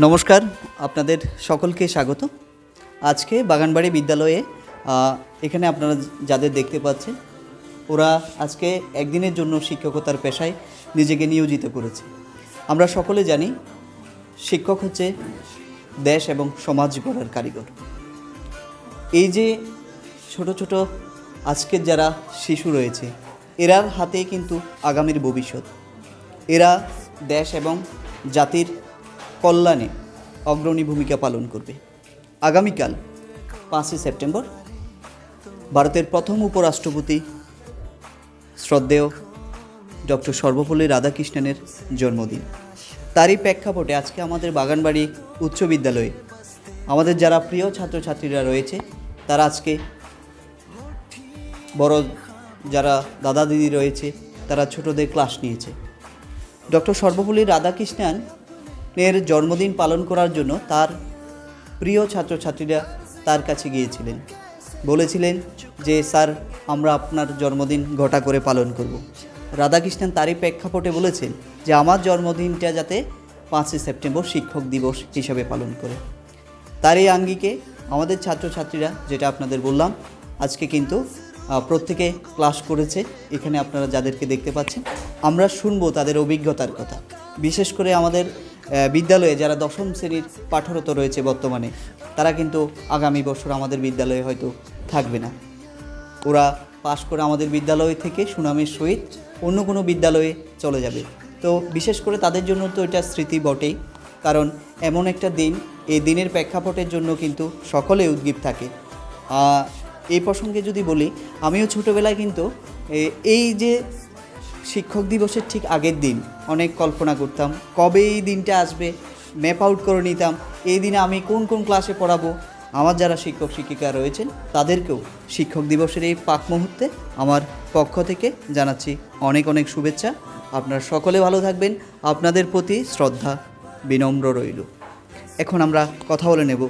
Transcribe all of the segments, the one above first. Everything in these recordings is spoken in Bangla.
নমস্কার, আপনাদের সকলকে স্বাগত। আজকে বাগানবাড়ি বিদ্যালয়ে এখানে আপনারা যাদের দেখতে পাচ্ছেন, ওরা আজকে একদিনের জন্য শিক্ষকতার পেশায় নিজেকে নিয়োজিত করেছে। আমরা সকলে জানি, শিক্ষক হচ্ছে দেশ এবং সমাজ গড়ার কারিগর। এই যে ছোট ছোট আজকের যারা শিশু রয়েছে, এরার হাতে কিন্তু আগামীর ভবিষ্যৎ। এরা দেশ এবং জাতির কল্যাণে অগ্রণী ভূমিকা পালন করবে। আগামীকাল পাঁচই সেপ্টেম্বর ভারতের প্রথম উপরাষ্ট্রপতি শ্রদ্ধেয় ডক্টর সর্বপল্লী রাধাকৃষ্ণনের জন্মদিন। তারই প্রেক্ষাপটে আজকে আমাদের বাগানবাড়ি উচ্চ বিদ্যালয়ে আমাদের যারা প্রিয় ছাত্রছাত্রীরা রয়েছে, তারা আজকে বড় যারা দাদা দিদি রয়েছে, তারা ছোটদের ক্লাস নিয়েছে। ডক্টর সর্বপল্লী রাধাকৃষ্ণন এর জন্মদিন পালন করার জন্য তার প্রিয় ছাত্রছাত্রীরা তার কাছে গিয়েছিলেন। বলেছিলেন যে, স্যার, আমরা আপনার জন্মদিন ঘটা করে পালন করব। রাধাকৃষ্ণন তারই প্রেক্ষাপটে বলেছেন যে, আমার জন্মদিনটা যাতে পাঁচই সেপ্টেম্বর শিক্ষক দিবস হিসাবে পালন করে। তার এই আঙ্গিকে আমাদের ছাত্রছাত্রীরা, যেটা আপনাদের বললাম, আজকে কিন্তু প্রত্যেকে ক্লাস করেছে। এখানে আপনারা যাদেরকে দেখতে পাচ্ছেন, আমরা শুনব তাদের অভিজ্ঞতার কথা। বিশেষ করে আমাদের বিদ্যালয়ে যারা দশম শ্রেণির পাঠরত রয়েছে বর্তমানে, তারা কিন্তু আগামী বছর আমাদের বিদ্যালয়ে হয়তো থাকবে না। ওরা পাশ করে আমাদের বিদ্যালয় থেকে সুনামের সহিত অন্য কোনো বিদ্যালয়ে চলে যাবে। তো বিশেষ করে তাদের জন্য তো এটা স্মৃতি বটেই, কারণ এমন একটা দিন, এই দিনের প্রেক্ষাপটের জন্য কিন্তু সকলে উদ্গীপ থাকে। এই প্রসঙ্গে যদি বলি, আমিও ছোটোবেলায় কিন্তু এই যে শিক্ষক দিবসের ঠিক আগের দিন অনেক কল্পনা করতাম, কবে এই দিনটা আসবে, ম্যাপ আউট করে নিতাম, এই দিনে আমি কোন কোন ক্লাসে পড়াবো। আমার যারা শিক্ষক, শিক্ষিকা রয়েছেন, তাদেরকেও শিক্ষক দিবসের এই পাক মুহূর্তে আমার পক্ষ থেকে জানাচ্ছি অনেক অনেক শুভেচ্ছা। আপনারা সকলে ভালো থাকবেন, আপনাদের প্রতি শ্রদ্ধা বিনম্র রইল। এখন আমরা কথা বলে নেব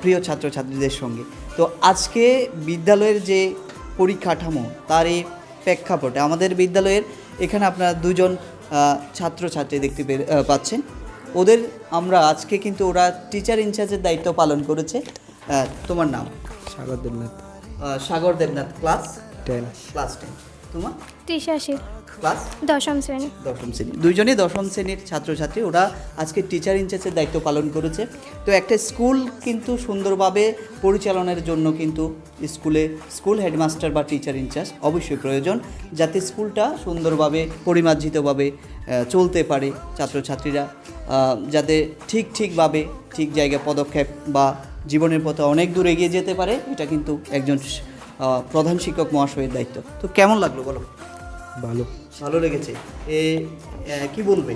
প্রিয় ছাত্রছাত্রীদের সঙ্গে। তো আজকে বিদ্যালয়ের যে পরিকাঠামো, তার এই প্রেক্ষাপটে আমাদের বিদ্যালয়ের এখানে আপনারা দুজন ছাত্র ছাত্রছাত্রী দেখতে পাচ্ছেন। ওদের আমরা আজকে কিন্তু ওরা টিচার ইনচার্জের দায়িত্ব পালন করেছে। তোমার নাম? Sagar Debnath. Sagar Debnath class ten class ten তোমার? ত্রিশাশি ক্লাস? দশম শ্রেণি। দশম শ্রেণি। দুইজনই দশম শ্রেণির ছাত্রছাত্রী। ওরা আজকে টিচার ইনচার্জের দায়িত্ব পালন করেছে। তো একটা স্কুল কিন্তু সুন্দরভাবে পরিচালনার জন্য কিন্তু স্কুলে স্কুল হেডমাস্টার বা টিচার ইনচার্জ অবশ্যই প্রয়োজন যাতে স্কুলটা সুন্দরভাবে পরিমার্জিতভাবে চলতে পারে ছাত্রছাত্রীরা। যাতে ঠিক ঠিকভাবে ঠিক জায়গায় পদক্ষেপ বা জীবনের পথে অনেক দূর এগিয়ে যেতে পারে এটা কিন্তু একজন প্রধান শিক্ষক মহাশয়ের দায়িত্ব। তো কেমন লাগল বলো? ভালো। ভালো লেগেছে। এ কি বলবে?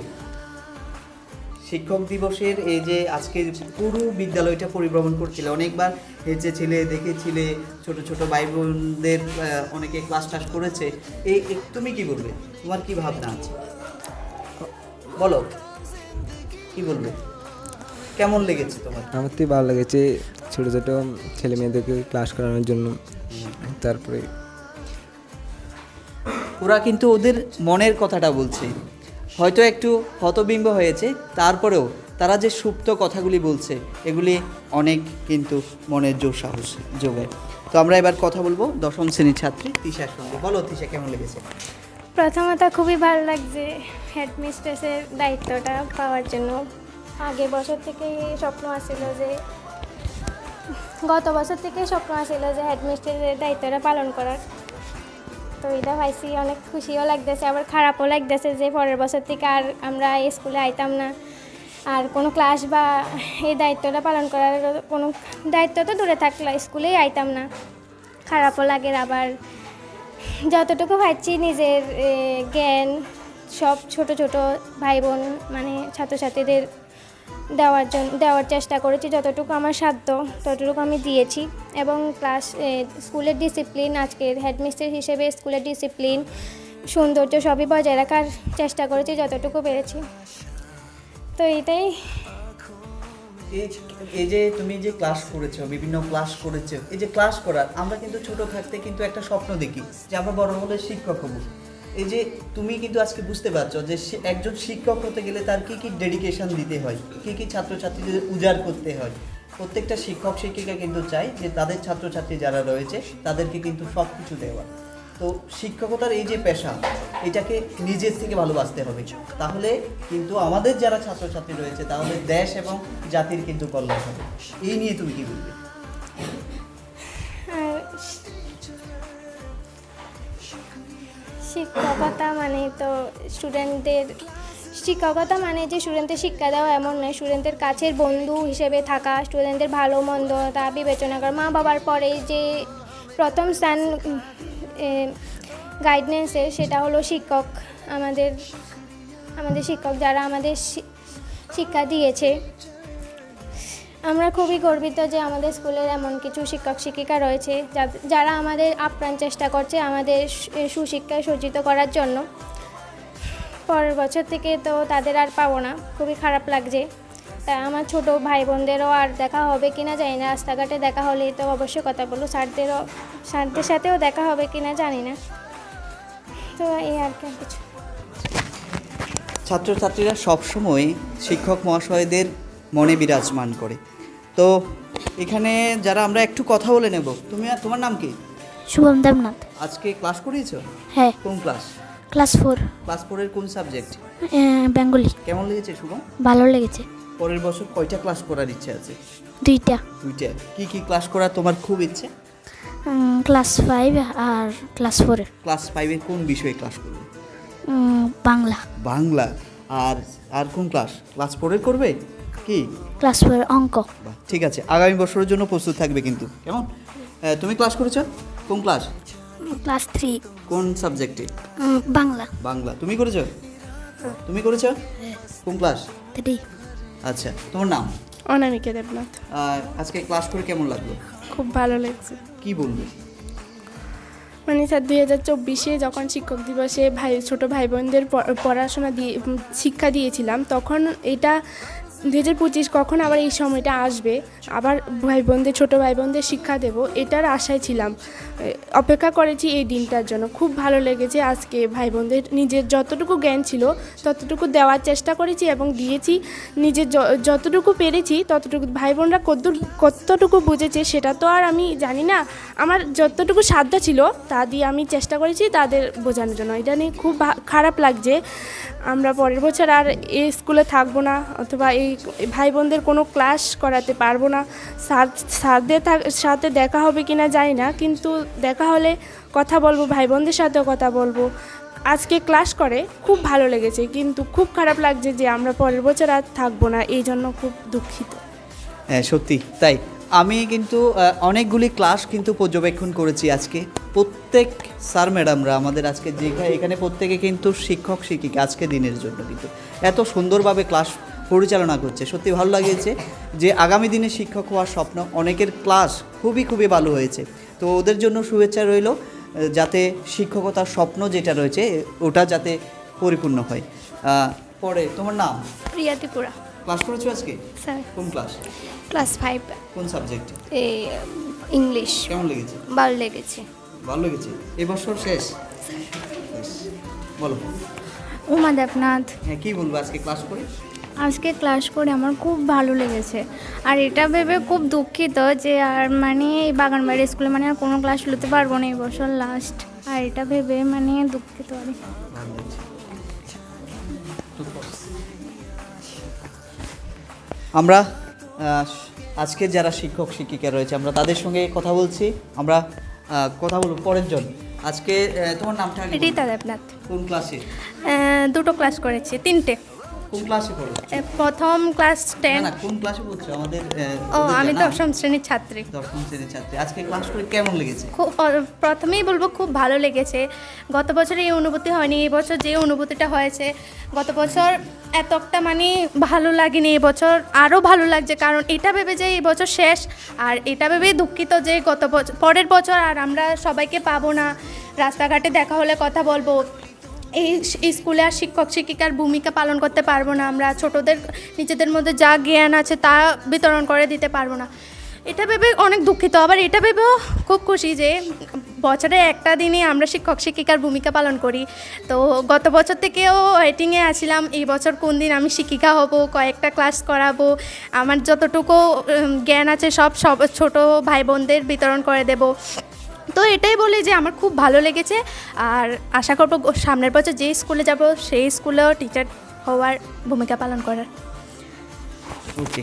শিক্ষক দিবসের এই যে আজকে পুরো বিদ্যালয়টা পরিভ্রমণ করছিলে অনেকবার হেঁচেছিলে দেখেছিলে ছোট ছোট ভাই বোনদের অনেকে ক্লাস টাস করেছে। এই- তুমি কি বলবে? তোমার কি ভাবনা আছে? বলো। কি বলবে? কেমন লেগেছে তোমার? আমার তো ভালো লেগেছে। ছোটো ছোটো ছেলে মেয়েদেরকে ক্লাস করানোর জন্য। তারপরে ওরা কিন্তু ওদের মনের কথাটা বলছে। হয়তো একটু হতবিম্ব হয়েছে তারপরেও তারা যে সুপ্ত কথাগুলি বলছে এগুলি অনেক কিন্তু মনের জোর সাহস যোগায়। তো আমরা এবার কথা বলব দশম শ্রেণির ছাত্রী তিশার সঙ্গে। বলো তিশা কেমন লেগেছে? প্রথমত খুবই ভালো লাগছে হেডমিস্ট্রেসের দায়িত্বটা পাওয়ার জন্য। আগে বছর থেকে স্বপ্ন আসছিল যে গত বছর থেকেই স্বপ্ন আসছিল যে হেডমিস্ট্রেসের দায়িত্বটা পালন করার। তো এটা পাইছি, অনেক খুশিও লাগতেছে, আবার খারাপও লাগতেছে যে পরের বছর থেকে আর আমরা স্কুলে আইতাম না। আর কোনো ক্লাস বা এই দায়িত্বটা পালন করার কোনো, দায়িত্ব তো দূরে থাকল স্কুলেই আইতাম না। খারাপও লাগে আবার যতটুকু পাচ্ছি নিজের জ্ঞান, সব ছোট ছোট ভাই বোন মানে ছাত্রছাত্রীদের দেওয়ার জন্য দেওয়ার চেষ্টা করেছি যতটুকু আমার সাধ্য, ততটুকু আমি দিয়েছি। এবং ক্লাস স্কুলের ডিসিপ্লিন আজকের হেডমিস্টার হিসেবে স্কুলের ডিসিপ্লিন সৌন্দর্য সবই বজায় রাখার চেষ্টা করেছি যতটুকু পেরেছি। তো এটাই এই যে তুমি যে ক্লাস করেছ, বিভিন্ন ক্লাস করেছ, এই যে ক্লাস করার, আমরা কিন্তু ছোট থাকতে কিন্তু একটা স্বপ্ন দেখি যে আমরা বড় হলে শিক্ষক হব। এই যে তুমি কিন্তু আজকে বুঝতে পারছ যে একজন শিক্ষক হতে গেলে তার কি কি ডেডিকেশন দিতে হয়, কি কি ছাত্রছাত্রীদের উজাড় করতে হয়। প্রত্যেকটা শিক্ষক, শিক্ষিকা কিন্তু চায় যে তাদের ছাত্রছাত্রী যারা রয়েছে তাদেরকে কিন্তু সব কিছু দেওয়া। তো শিক্ষকতার এই যে পেশা, এটাকে নিজের থেকে ভালোবাসতে হবে। তাহলে কিন্তু আমাদের যারা ছাত্রছাত্রী রয়েছে তাহলে দেশ এবং জাতির কিন্তু কল্যাণ হবে। এই নিয়ে তুমি কি বলবে? শিক্ষকতা মানে তো স্টুডেন্টদের শিক্ষকতা মানে যে স্টুডেন্টদের শিক্ষা দেওয়া এমন নয়। স্টুডেন্টদের কাছের বন্ধু হিসেবে থাকা স্টুডেন্টদের ভালো মন্দ তা বিবেচনা করা। মা বাবার পরে যে প্রথম স্থান গাইডেন্সের সেটা হলো শিক্ষক। আমাদের আমাদের শিক্ষক যারা আমাদের শিক্ষা দিয়েছে। আমরা খুবই গর্বিত যে আমাদের স্কুলের এমন কিছু শিক্ষক, শিক্ষিকা রয়েছে যারা আমাদের আপ্রাণ চেষ্টা করছে আমাদের সুশিক্ষায় সজ্জিত করার জন্য। পরের বছর থেকে তো তাদের আর পাবো না, খুবই খারাপ লাগছে। তা আমার ছোট ভাই বোনদেরও আর দেখা হবে কি না জানি না, রাস্তাঘাটে দেখা হলে তো অবশ্যই কথা বলব, স্যারদেরও, স্যারদের সাথেও দেখা হবে কি না জানি না। তো এই আর কি কিছু। ছাত্রছাত্রীরা সবসময় শিক্ষক মহাশয়দের মনে বিরাজমান করে। তো এখানে যারা আমরা একটু কথা বলে নেব তুমি তোমার নাম কি? শুভম দেবনাথ। আজকে ক্লাস করিয়েছো? হ্যাঁ। কোন ক্লাস? Class four. ক্লাস ফোরের কোন সাবজেক্ট? বেঙ্গলি। কেমন লেগেছে শুভম? ভালো লেগেছে। পরের বছর কয়টা ক্লাস করার ইচ্ছে আছে? দুইটা। দুইটা। কি কি ক্লাস করার তোমার খুব ইচ্ছে? ক্লাস ফাইভ আর ক্লাস ফোরের ক্লাস ফাইভের কোন বিষয়ে ক্লাস করবে? বাংলা। বাংলা। আর আর কোন ক্লাস? ক্লাস ফোরের করবে? কি? ক্লাস ফোর অঙ্ক। ঠিক আছে আগামী বছরের জন্য প্রস্তুত থাকবে কিন্তু। কেমন? তুমি ক্লাস করেছ? কোন ক্লাস ক্লাস থ্রি কোন সাবজেক্টে বাংলা। বাংলা। তুমি করেছ? তুমি করেছ? কোন ক্লাস থ্রি আচ্ছা তোমার নাম? অনামিকা দেবনাথ। আর আজকে ক্লাস করে কেমন লাগল? খুব ভালো লাগছে। কি বলবে? মানে স্যার দুই হাজার চব্বিশে যখন শিক্ষক দিবসে ভাই ছোটো ভাই বোনদের প- পড়াশোনা দিয়ে শিক্ষা দিয়েছিলাম তখন এটা দু হাজার পঁচিশ কখন আবার এই সময়টা আসবে, আবার ভাই বোনদের ছোটো ভাই বোনদের শিক্ষা দেব, এটার আশায় ছিলাম। অপেক্ষা করেছি এই দিনটার জন্য। খুব ভালো লেগেছে আজকে ভাই বোনদের নিজের যতটুকু জ্ঞান ছিল, ততটুকু দেওয়ার চেষ্টা করেছি এবং দিয়েছি। নিজের যতটুকু পেরেছি, ততটুকু ভাই বোনরা কতদূর কতটুকু বুঝেছে সেটা তো আর আমি জানি না। আমার যতটুকু সাধ্য ছিল, তা দিয়ে আমি চেষ্টা করেছি তাদের বোঝানোর জন্য। এটা নিয়ে খুব খারাপ লাগছে। আমরা পরের বছর আর এই স্কুলে থাকব না, অথবা এই ভাই বোনদের কোনো ক্লাস করাতে পারব না। স্যার স্যারদের সাথে দেখা হবে কি না জানি না, কিন্তু দেখা হলে কথা বলব ভাই বোনদের সাথেও কথা বলব। আজকে ক্লাস করে খুব ভালো লেগেছে, কিন্তু খুব খারাপ লাগছে যে আমরা পরের বছর আর থাকব না, এই জন্য খুব দুঃখিত। হ্যাঁ সত্যি, তাই। আমি কিন্তু অনেকগুলি ক্লাস কিন্তু পর্যবেক্ষণ করেছি আজকে। প্রত্যেক স্যার ম্যাডামরা আমাদের আজকে যেখানে এখানে প্রত্যেকে কিন্তু শিক্ষক, শিক্ষিকা আজকে দিনের জন্য কিন্তু। এত সুন্দরভাবে ক্লাস পরিচালনা করছে। সত্যি ভালো লাগিয়েছে যে আগামী দিনে শিক্ষক হওয়ার স্বপ্ন অনেকের ক্লাস খুবই খুবই ভালো হয়েছে। তো ওদের জন্য শুভেচ্ছা রইল যাতে শিক্ষকতার স্বপ্ন যেটা রয়েছে ওটা যাতে পরিপূর্ণ হয়। পরে তোমার নাম? প্রিয়া ত্রিপুরা। ক্লাস করেছ আজকে? স্যার। কোন ক্লাস ক্লাস ফাইভ কোন সাবজেক্ট এই ইংলিশ কেমন লেগেছে? ভালো লেগেছে। ভালো লেগেছে। এবছর শেষ। বলো। উমা দেবনাথ। হ্যাঁ কি বলব আজকে ক্লাস করে? আজকে ক্লাস করে আমার খুব ভালো লেগেছে। আর এটা ভেবে খুব দুঃখিত যে আর মানে এই বাগানবাড়ি স্কুলে মানে আর কোনো ক্লাস নিতে পারব না এই বছর লাস্ট আর এটা ভেবে মানে দুঃখিত লেগেছে আমরা আজকে যারা শিক্ষক শিক্ষিকা রয়েছে আমরা তাদের সঙ্গে কথা বলছি। আমরা কথা বলব পরের জন আজকে তোমার নামটা রীতা দেবনাথ। কোন ক্লাসে দুটো ক্লাস করেছি তিনটে। কোন ক্লাসে পড়ো? প্রথম ক্লাস না টেন না কোন ক্লাসে পড়ছো? আমাদের ও আমি দশম শ্রেণির ছাত্রী। দশম শ্রেণির ছাত্রী। আজকে ক্লাস করে কেমন লেগেছে? খুব প্রথমেই বলব খুব ভালো লেগেছে। গত বছর এই অনুভূতি হয়নি এই বছর যে অনুভূতিটা হয়েছে গত বছর এতটা মানে ভালো লাগেনি এই বছর আরও ভালো লাগছে কারণ এটা ভেবে যে এই বছর শেষ আর এটা ভেবেই দুঃখিত যে গত বছর পরের বছর আর আমরা সবাইকে পাবো না। রাস্তাঘাটে দেখা হলে কথা বলব এই স্কুলে আর শিক্ষক শিক্ষিকার ভূমিকা পালন করতে পারব না আমরা। ছোটদের, নিজেদের মধ্যে যা জ্ঞান আছে তা বিতরণ করে দিতে পারব না। এটা ভেবে অনেক দুঃখিত। আবার এটা ভেবেও খুব খুশি যে বছরে একটা দিনে আমরা শিক্ষক শিক্ষিকার ভূমিকা পালন করি। তো গত বছর থেকেও ওয়েটিংয়ে আছিলাম। এই বছর কোন দিন আমি শিক্ষিকা হব, কয়েকটা ক্লাস করাবো, আমার যতটুকু জ্ঞান আছে সব সব ছোটো ভাই বোনদের বিতরণ করে দেব। তো এটাই বলি যে আমার খুব ভালো লেগেছে। আর আশা করব সামনের বছর যে স্কুলে যাব, সেই স্কুলেও টিচার হওয়ার ভূমিকা পালন করার। ওকে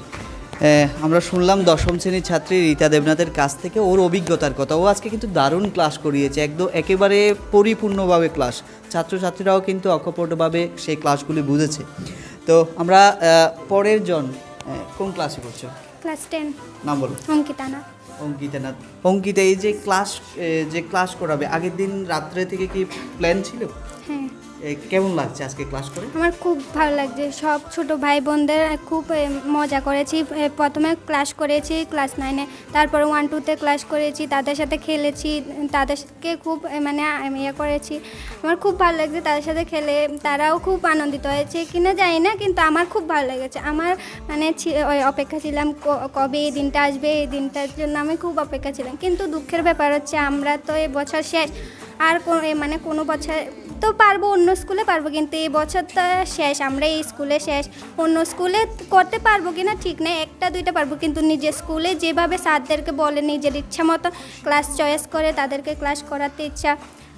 আমরা শুনলাম দশম শ্রেণির ছাত্রী রীতা দেবনাথের কাছ থেকে ওর অভিজ্ঞতার কথা। ও আজকে কিন্তু দারুণ ক্লাস করিয়েছে, একদম একেবারে পরিপূর্ণভাবে ক্লাস ছাত্রছাত্রীরাও কিন্তু অকপটভাবে সেই ক্লাসগুলি বুঝেছে। তো আমরা পরের জন কোন ক্লাসে করছ ক্লাস টেন। নাম বলো। অঙ্কিতা না অঙ্কিতা না অঙ্কিতা এই যে ক্লাস যে ক্লাস করাবে আগের দিন রাত্রে থেকে কি প্ল্যান ছিল? হ্যাঁ। কেমন লাগছে আজকে ক্লাস করে? আমার খুব ভালো লাগছে। সব ছোট ভাই বোনদের খুব মজা করেছি। প্রথমে ক্লাস করেছি ক্লাস নাইনে তারপর ওয়ান টুতে ক্লাস করেছি, তাদের সাথে খেলেছি, তাদেরকে খুব মানে ইয়ে করেছি। আমার খুব ভালো লাগছে তাদের সাথে খেলে। তারাও খুব আনন্দিত হয়েছে। কিনা জানি না, কিন্তু আমার খুব ভালো লেগেছে। আমার মানে ওই অপেক্ষা ছিলাম কবে এই দিনটা আসবে, এই দিনটার জন্য আমি খুব অপেক্ষা ছিলাম। কিন্তু দুঃখের ব্যাপার হচ্ছে, আমরা তো এই বছর শেষ। আর মানে কোনো বছর তো পারব অন্য স্কুলে পারব, কিন্তু এই বছরটা শেষ, আমরা এই স্কুলে শেষ। অন্য স্কুলে করতে পারব কি না ঠিক নেই, একটা দুইটা পারব, কিন্তু নিজের স্কুলে যেভাবে স্যারদেরকে বলে, নিজের ইচ্ছা মতো ক্লাস চয়েস করে তাদেরকে ক্লাস করাতে ইচ্ছা।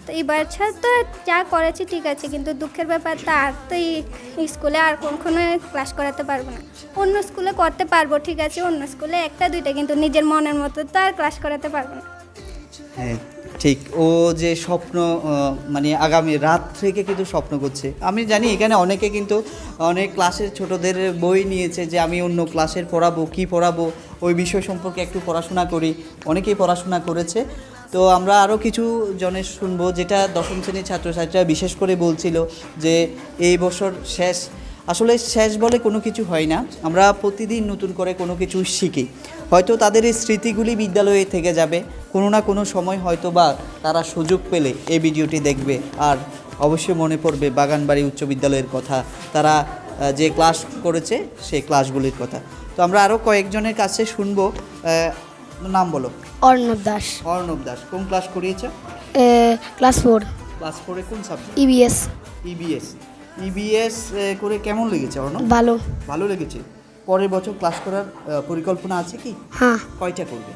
তো এই বছর তো যা করেছি ঠিক আছে, কিন্তু দুঃখের ব্যাপার তা আর তো এই এই স্কুলে আর কখনো ক্লাস করাতে পারব না। অন্য স্কুলে করতে পারব, ঠিক আছে, অন্য স্কুলে একটা দুইটা, কিন্তু নিজের মনের মতো তো আর ক্লাস করাতে পারব না। হ্যাঁ ঠিক, ও যে স্বপ্ন মানে আগামী রাত থেকে কিন্তু স্বপ্ন করছে। আমি জানি এখানে অনেকে কিন্তু অনেক ক্লাসের ছোটদের বই নিয়েছে যে আমি অন্য ক্লাসের পড়াবো, কি পড়াবো, ওই বিষয় সম্পর্কে একটু পড়াশোনা করি। অনেকেই পড়াশোনা করেছে। তো আমরা আরও কিছু জনের শুনব, যেটা দশম শ্রেণির ছাত্রছাত্রীরা বিশেষ করে বলছিল যে এই বছর শেষ। আসলে শেষ বলে কোনো কিছু হয় না। আমরা প্রতিদিন নতুন করে কোনো কিছু শিখি। হয়তো তাদের এই স্মৃতিগুলি বিদ্যালয়ে থেকে যাবে। কোনো না কোনো সময় হয়তো বা তারা সুযোগ পেলে এই ভিডিওটি দেখবে। আর অবশ্যই মনে পড়বে বাগানবাড়ি উচ্চ বিদ্যালয়ের কথা। তারা যে ক্লাস করেছে সেই ক্লাসগুলির কথা। তো আমরা আরও কয়েকজনের কাছে শুনব। নাম বলো। অর্ণব দাস। অর্ণব দাস কোন ক্লাস করিয়েছে? Class four. ক্লাস ফোরে কোন সাবজেক্ট? ইবিএস ইবিএস ইবিএস করে কেমন লেগেছে অর্ণব? ভালো। ভালো লেগেছে? পরের বছর ক্লাস করার পরিকল্পনা আছে কি? হ্যাঁ। কয়টা করবে?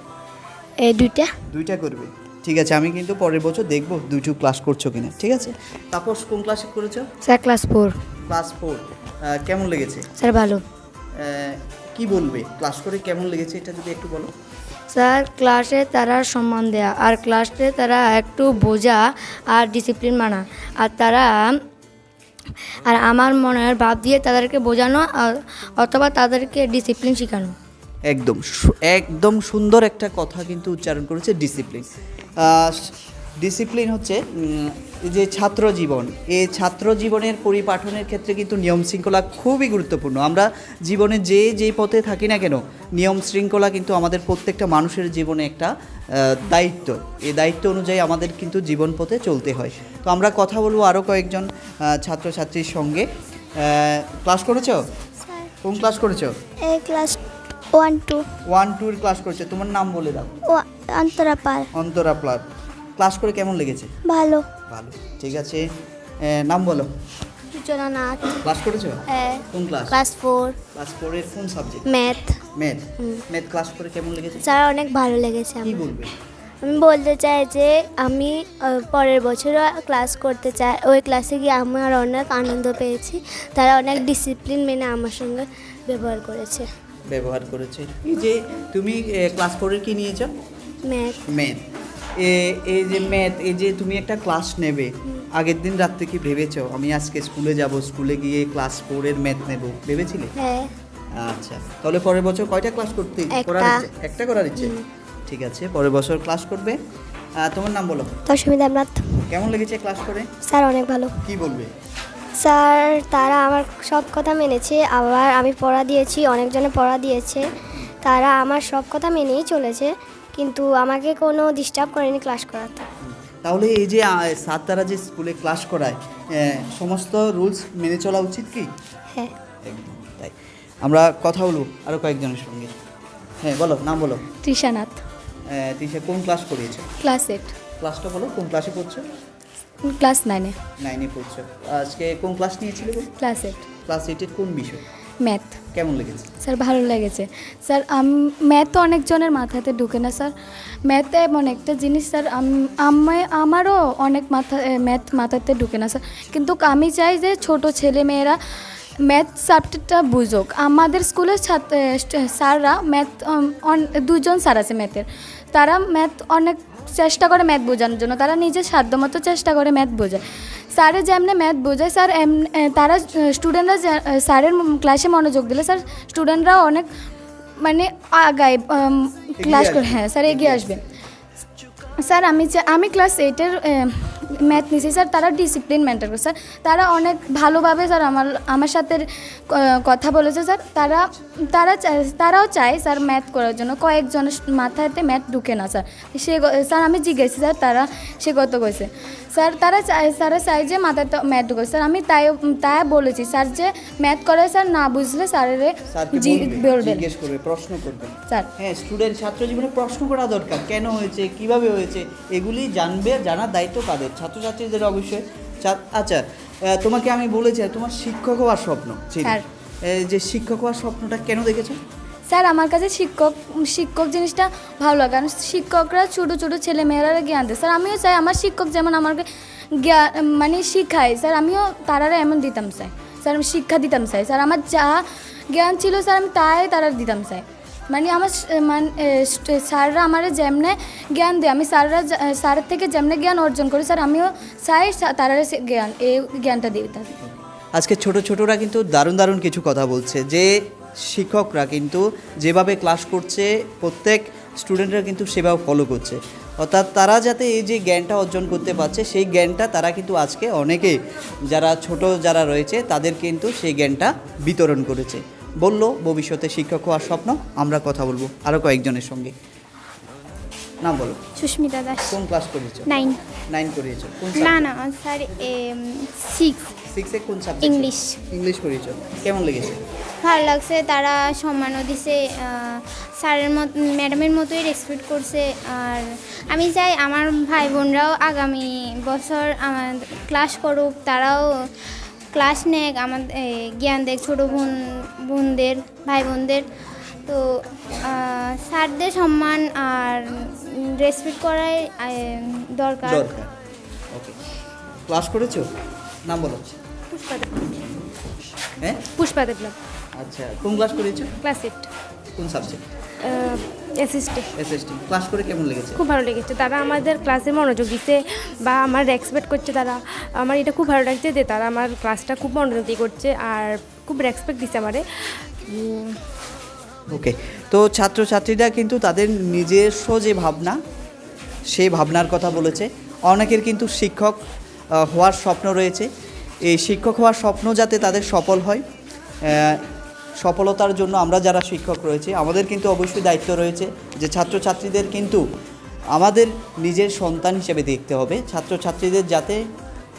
এই দুইটা। দুইটা করবে। ঠিক আছে আমি কিন্তু পরের বছর দেখব দুইটু ক্লাস করছ কিনা ঠিক আছে? তাপস কোন ক্লাসে করেছ? Sir class four class four কেমন লেগেছে? স্যার ভালো। কি বলবে? ক্লাস করে কেমন লেগেছে এটা যদি একটু বলো? স্যার ক্লাসে তারা সম্মান দেয়া আর ক্লাসে তারা একটু বোঝা আর ডিসিপ্লিন মানা। আর তারা আর আমার মনের ভাব দিয়ে তাদেরকে বোঝানো অথবা তাদেরকে ডিসিপ্লিন শেখানো। একদম একদম সুন্দর একটা কথা কিন্তু উচ্চারণ করেছে ডিসিপ্লিন ডিসিপ্লিন হচ্ছে যে ছাত্র জীবন। এই ছাত্র জীবনের পরিপাঠনের ক্ষেত্রে কিন্তু নিয়ম শৃঙ্খলা খুবই গুরুত্বপূর্ণ। আমরা জীবনে যে যে পথে থাকি না কেন নিয়ম শৃঙ্খলা কিন্তু আমাদের প্রত্যেকটা মানুষের জীবনে একটা দায়িত্ব। এই দায়িত্ব অনুযায়ী আমাদের কিন্তু জীবন পথে চলতে হয়। তো আমরা কথা বলব আরও কয়েকজন ছাত্রছাত্রীর সঙ্গে। ক্লাস করেছ? কোন ক্লাস করেছ? এই ক্লাস ওয়ান টু ওয়ান টুর ক্লাস করেছে। তোমার নাম বলে দাও। অন্তরা পাল। অন্তরা প্লাট ক্লাস করে কেমন লেগেছে? ভালো। ভালো ঠিক আছে। নাম বলো। সূচনা নাথ ক্লাস করেছ? হ্যাঁ। কোন ক্লাস? Class four. ক্লাস ফোরের কোন subject? Math. Math. Math class করে কেমন লেগেছে? স্যার অনেক ভালো লেগেছে কি বলবে? আমি বলতে চাই যে আমি পরের বছরও ক্লাস করতে চাই। ওই ক্লাসে গিয়ে আমার অনেক আনন্দ পেয়েছি। তারা অনেক ডিসিপ্লিন মেনে আমার সঙ্গে ব্যবহার করেছে। ব্যবহার করেছে। এই যে তুমি ক্লাস ফোরের কি নিয়েছো? ম্যাথ। ম্যাথ। এই যে ম্যাথ এই যে তুমি একটা ক্লাস নেবে আগের দিন রাত্রে কি ভেবেছো আমি আজকে স্কুলে যাব স্কুলে গিয়ে ক্লাস ফোরের ম্যাথ নেব ভেবেছিলে? হ্যাঁ। আচ্ছা তাহলে পরের বছর কয়টা ক্লাস করতে। করার ইচ্ছে? একটা করার ইচ্ছে? ঠিক আছে পরের বছর ক্লাস করবে। তোমার নাম বলো। দশমী দেবনাথ। কেমন লেগেছে ক্লাস করে? স্যার অনেক ভালো। কি বলবে? স্যার তারা আমার সব কথা মেনেছে আবার আমি পড়া দিয়েছি অনেকজনে পড়া দিয়েছে তারা আমার সব কথা মেনেই চলেছে। কিন্তু আমাকে কোনো ডিস্টার্ব করেনি ক্লাস করাতে। তাহলে এই যে স্যার তারা যে স্কুলে ক্লাস করায় সমস্ত রুলস মেনে চলা উচিত কি? হ্যাঁ। একদম তাই। আমরা কথা বলব আরও কয়েকজনের সঙ্গে। হ্যাঁ বলো নাম বলো। তৃষানাথ। তিসে কোন ক্লাস করিয়েছো ক্লাস এইট। ক্লাসটা বলো কোন ক্লাসে পড়ছো? ক্লাস নাইনে নাইনে পড়ছো। আজকে কোন ক্লাস নিয়েছিলে বলো? Class eight. ক্লাস এইটের কোন বিষয়? ম্যাথ। কেমন লেগেছে? স্যার ভালো লেগেছে। স্যার ম্যাথ তো অনেকজনের মাথাতে ঢুকে না স্যার। ম্যাথ এমন একটা জিনিস স্যার আমি আমারও অনেক মাথা ম্যাথ মাথাতে ঢুকে না স্যার। কিন্তু আমি চাই যে ছোট ছেলে মেয়েরা ম্যাথ সাবজেক্টটা বুঝুক। আমাদের স্কুলের ছাত্র স্যাররা ম্যাথ দুজন স্যার আছে ম্যাথের। তারা ম্যাথ অনেক চেষ্টা করে ম্যাথ বোঝানোর জন্য। তারা নিজের সাধ্যমতো চেষ্টা করে ম্যাথ বোঝায়। স্যারে যেমনে ম্যাথ বোঝায় স্যার এম- তারা স্টুডেন্টরা স্যারের ক্লাসে মনোযোগ দিলে স্যার স্টুডেন্টরাও অনেক মানে আগায় ক্লাস করে হ্যাঁ স্যার এগিয়ে আসবে। স্যার আমি আমি ক্লাস এইটের ম্যাথ নিয়েছি স্যার তারা ডিসিপ্লিন মেনটেন করে স্যার তারা অনেক ভালোভাবে স্যার আমার আমার সাথে কথা বলেছে স্যার। তারা তারা তারাও চায় স্যার ম্যাথ করার জন্য। কয়েকজনের মাথাতে ম্যাথ ঢুকে না স্যার। সে স্যার আমি জিজ্ঞেসি স্যার তারা সে কত কইছে? স্যার তারা চায় স্যারা চায় যে মাথাতে ম্যাথ ঢুকে। স্যার আমি তাই তাই বলেছি স্যার যে ম্যাথ করে স্যার না বুঝলে স্যারের বলবেন জিজ্ঞেস করবে প্রশ্ন করবে। স্যার। হ্যাঁ স্টুডেন্ট ছাত্র জীবনে প্রশ্ন করা দরকার। কেন হয়েছে কীভাবে হয়েছে এগুলি জানবে জানার দায়িত্ব কাদের ছাত্রছাত্রীদের অবশ্যই আচ্ছা তোমাকে আমি বলেছি তোমার শিক্ষক হওয়ার স্বপ্ন স্যার। যে শিক্ষক হওয়ার স্বপ্নটা কেন দেখেছ? স্যার আমার কাছে শিক্ষক শিক্ষক জিনিসটা ভালো লাগে কারণ শিক্ষকরা ছোটো ছোটো ছেলে মেয়েরা জ্ঞান দেয়। স্যার আমিও চাই আমার শিক্ষক যেমন আমাকে জ্ঞান মানে শিখায়। স্যার আমিও তারা এমন দিতাম চাই স্যার আমি শিক্ষা দিতাম চাই স্যার আমার যা জ্ঞান ছিল স্যার আমি তাই তারা দিতাম চাই মানে আমার মানে স্যাররা আমার যেমনে জ্ঞান দেয়, আমি স্যাররা স্যারের থেকে যেমনে জ্ঞান অর্জন করি, স্যার আমিও চাই তারা জ্ঞান, এই জ্ঞানটা দিই তাদের। আজকে ছোট ছোটরা কিন্তু দারুণ দারুণ কিছু কথা বলছে, যে শিক্ষকরা কিন্তু যেভাবে ক্লাস করছে, প্রত্যেক স্টুডেন্টরা কিন্তু সেভাবে ফলো করছে। অর্থাৎ তারা যাতে এই যে জ্ঞানটা অর্জন করতে পারছে, সেই জ্ঞানটা তারা কিন্তু আজকে অনেকে যারা ছোট যারা রয়েছে, তাদের কিন্তু সেই জ্ঞানটা বিতরণ করেছে। বলল ভবিষ্যতে শিক্ষক হওয়ার স্বপ্ন আমরা কথা বলব আরও কয়েকজনের সঙ্গে। নাম বলো। সুস্মিতা দাস। কোন ক্লাস করেছ? নাইন নাইন করিয়েছো। কোন না না স্যার সিক্স সিক্সে কোন সাবজেক্ট ইংলিশ ইংলিশ করিয়েছো। কেমন লেগেছে? ভালো লাগছে তারা সম্মানও দিছে স্যারের মত ম্যাডামের মতোই রেসপেক্ট করছে আর আমি চাই আমার ভাই বোনরাও আগামী বছর আমার ক্লাস করুক তারাও ক্লাস নেক আমাদের জ্ঞান দেখ ছোটো বোন বোনদের ভাই বোনদের। তো স্যারদের সম্মান আর রেসপেক্ট করাই দরকার। দরকার। ওকে। ক্লাস করেছ? নাম বলো। হ্যাঁ? পুষ্পা দেব। আচ্ছা কোন ক্লাস করেছ? Class eight. কোন সাবজেক্ট এসএসটি এসএসটি ক্লাস করে কেমন লেগেছে? খুব ভালো লেগেছে। তারা আমাদের ক্লাসে মনোযোগ দিচ্ছে বা আমার রেসপেক্ট করছে তারা। আমার এটা খুব ভালো লাগছে যে তারা আমার ক্লাসটা খুব মনোযোগ দিয়ে করছে আর খুব রেসপেক্ট দিচ্ছে আমারে। ওকে তো ছাত্রছাত্রীরা কিন্তু তাদের নিজস্ব যে ভাবনা সেই ভাবনার কথা বলেছে। অনেকের কিন্তু শিক্ষক হওয়ার স্বপ্ন রয়েছে। এই শিক্ষক হওয়ার স্বপ্ন যাতে তাদের সফল হয় সফলতার জন্য আমরা যারা শিক্ষক রয়েছে, আমাদের কিন্তু অবশ্যই দায়িত্ব রয়েছে যে ছাত্রছাত্রীদের কিন্তু আমাদের নিজের সন্তান হিসেবে দেখতে হবে। ছাত্রছাত্রীদের যাতে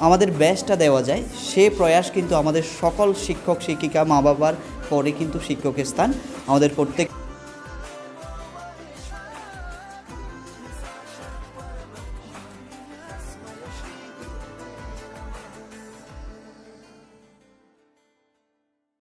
আমাদের ব্যাসটা দেওয়া যায়, সে প্রয়াস কিন্তু আমাদের সকল শিক্ষক, শিক্ষিকা মা বাবার পরে কিন্তু শিক্ষকের স্থান আমাদের প্রত্যেক